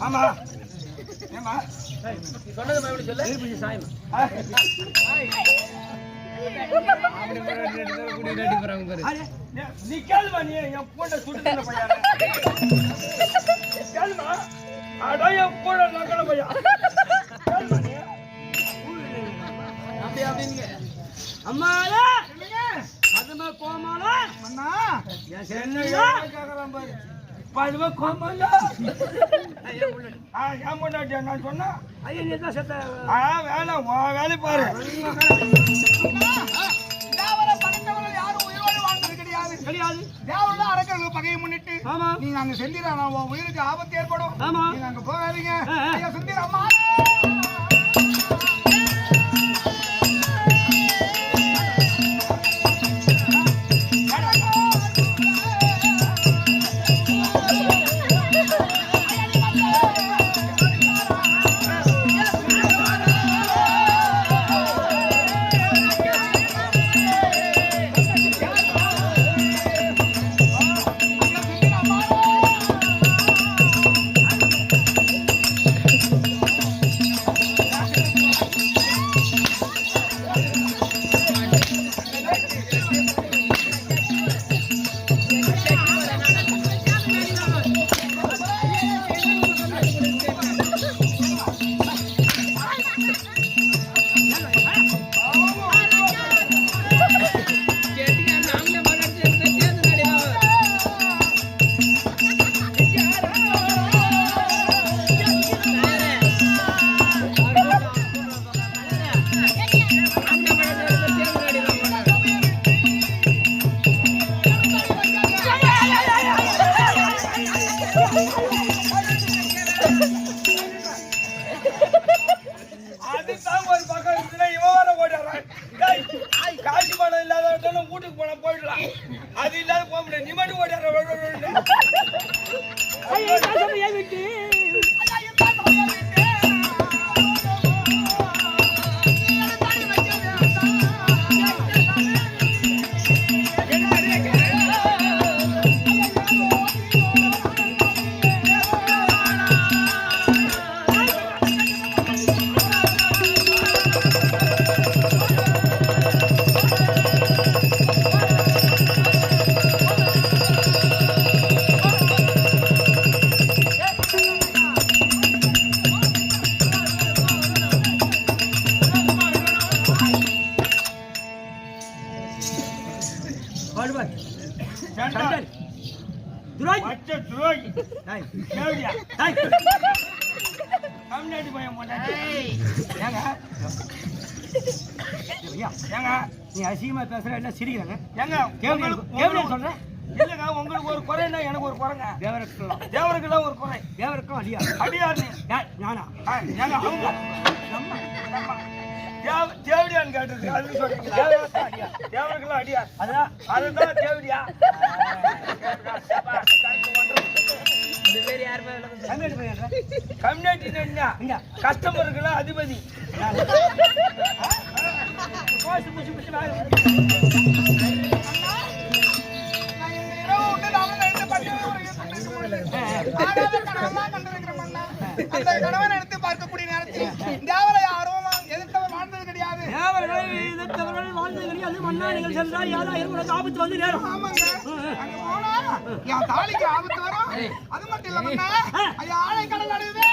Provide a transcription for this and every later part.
ஆமா. ஏமா சொன்னது மறுபடியும் சொல்லு திருப்பதி சாயம் நீ கேளுமா நீ என் கூட சுட்டு பையன். கேளுமா? அடா என் அப்படி அப்படிங்க அதுமா அண்ணா என்ன பதுவ கோமல்ல ஏன் பொண்டாட்டியா நான் சொன்னா? ஐயா நீ தான் செத்த ஆ வேணாம் உன் வேலை பாரு. கிடையாது கிடையாது தேவரோட அரக்கர்கள் பகையை முன்னிட்டு ஆமா. நீங்க அங்க செந்திரா உன் உயிருக்கு ஆபத்து ஏற்படும். ஆமா. நீங்க அங்க போகாதீங்க. ஐயா செந்திரா அம்மா ஐயா காசு ஏன் விட்டு சண்டல் துராய். பச்சை துரோகி டாய் கேவியா டாய் தமிழ்நாட்டு பையன் போட்டாச்சு. ஏங்க? ஐயா. ஏங்க? நீ அசிங்கமா பேசுற என்ன சிரிக்கிறாங்க? ஏங்க கேவலியா உங்களுக்கு- சொல்றேன் இல்லைங்க உங்களுக்கு ஒரு குறைன்னா எனக்கு ஒரு குறைங்க. தேவருக்கலாம். தேவருக்கெல்லாம் ஒரு குறை. தேவருக்கும் அடியா. யார் நானா ஏங்க அவங்க. நம்ம தேவடியான்னு கேட்டிருக்கு அது சொல்றீங்களா? அடியா? அதான். அதுதான் தேவடியா? யார் கம்யூனிட்டி என்ன? அதிபதி. அந்த கணவன் எடுத்து பார்க்கக்கூடிய நேரத்தில் தேவரை யாரும் ஆபத்து வந்து நேரம். ஆமாங்க. அங்க போனா என் தாலிக்கு ஆபத்து வரும். அது மட்டும் இல்ல ஐயா ஆளை கடல் நடுவே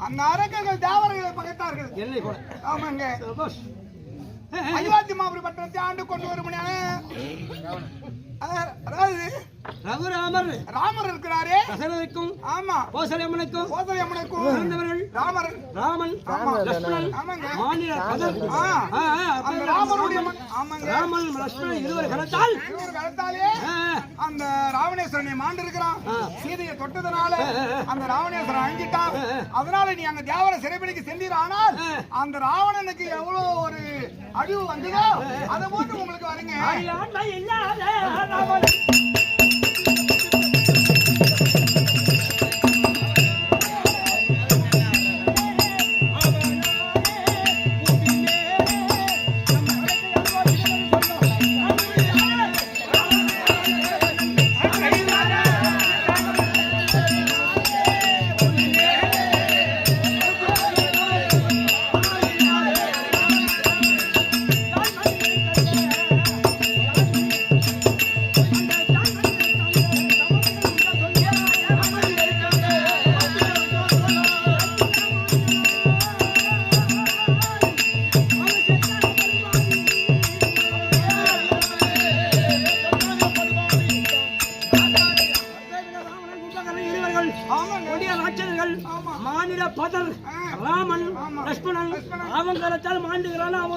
அந்த அரக்கர்கள் தேவர்களை பகைத்தார்கள். என்னை போல. ஆமாங்க. அயோத்தி மாபுரி பட்டணத்தை ஆண்டு கொண்டு வரும்படியான அஹ், அதாவது ரகுராமர் ராமர் இருக்கிறாரே. தசரதிக்கும் ஆமா. கோசலம்மனுக்கும் கோசலை அம்மனுக்கும் பிறந்தவர்கள் ராமர். ராமன் லட்சுமணன் ஆமாங்க. மாநில அந்த மகன். ஆமாங்க. ராமன் லட்சுமணன் இருவர் கலத்தால்? இவர் வளர்த்தாலே ஆ, அந்த ராவணேஸ்வரனை மாண்டு இருக்கிறான் சீதையை தொட்டதுனால அந்த ராவணேஸ்வரன் அழிஞ்சிட்டான். அதனால நீ அங்க தேவர சிறைப்பிடிக்கு சென்றீர்? ஆனால் அந்த ராவணனுக்கு எவ்வளவு ஒரு அழிவு வந்ததோ அதை போட்டு உங்களுக்கு வருங்க. Thank you.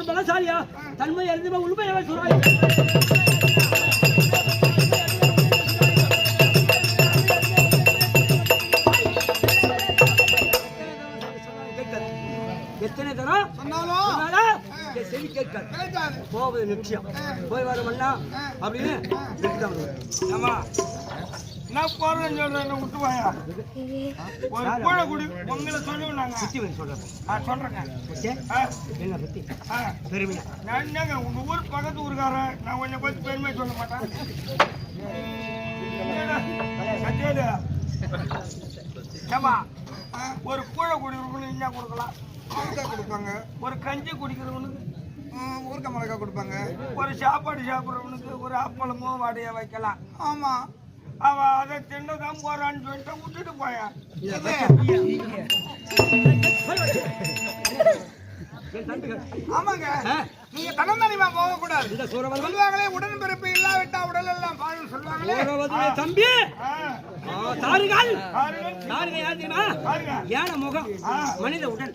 பலசாலியா? தன்மை அறிந்துமா உள்மையவன் சுராய் எத்தனை தரம் சொன்னாலும் செவி கேட்காது. போவது நிச்சயம். போய் வர மண்ணா அப்படின்னு நான் போறேன்னு சொல்றேன் என்னை விட்டு வாயா? ஒரு கூழ குடி உங்களை சொல்லுவோம் நாங்க. சுத்தி வந்து சொல்றேன். ஆ, சொல்றேங்க. என்ன பத்தி? ஆ. பெருமையா? நான் என்னங்க உங்க ஊர் பக்கத்து ஊருக்காரன். நான் உன்னை பத்தி பெருமை சொல்ல மாட்டேன். கத்தியாடு. ஏம்மா, ஒரு கூழ குடிக்கிறவங்களுக்கு என்ன கொடுக்கலாம். ஊறுகாய் கொடுப்பாங்க? ஒரு கஞ்சி குடிக்கிறவனுக்கு. ம், ஊறுகாய் மிளகாய் கொடுப்பாங்க. ஒரு சாப்பாடு சாப்பிட்றவனுக்கு ஒரு அப்பளமோ வடையை வைக்கலாம். ஆமா. அவன் அதை தின்னதான் போறான்னு சொல்லிட்டு விட்டுட்டு போயான் ஆமாங்க. நீங்க தனந்தனிமா போக கூடாது சொல்லுவாங்களே உடன் பிறப்பு இல்லாவிட்டா உடல் எல்லாம் பாழும் சொல்லுவாங்களே. தம்பி. தாருங்கள் பாருங்க தாருங்க யார் தெரியுமா? யானை முகம். மனித உடல்.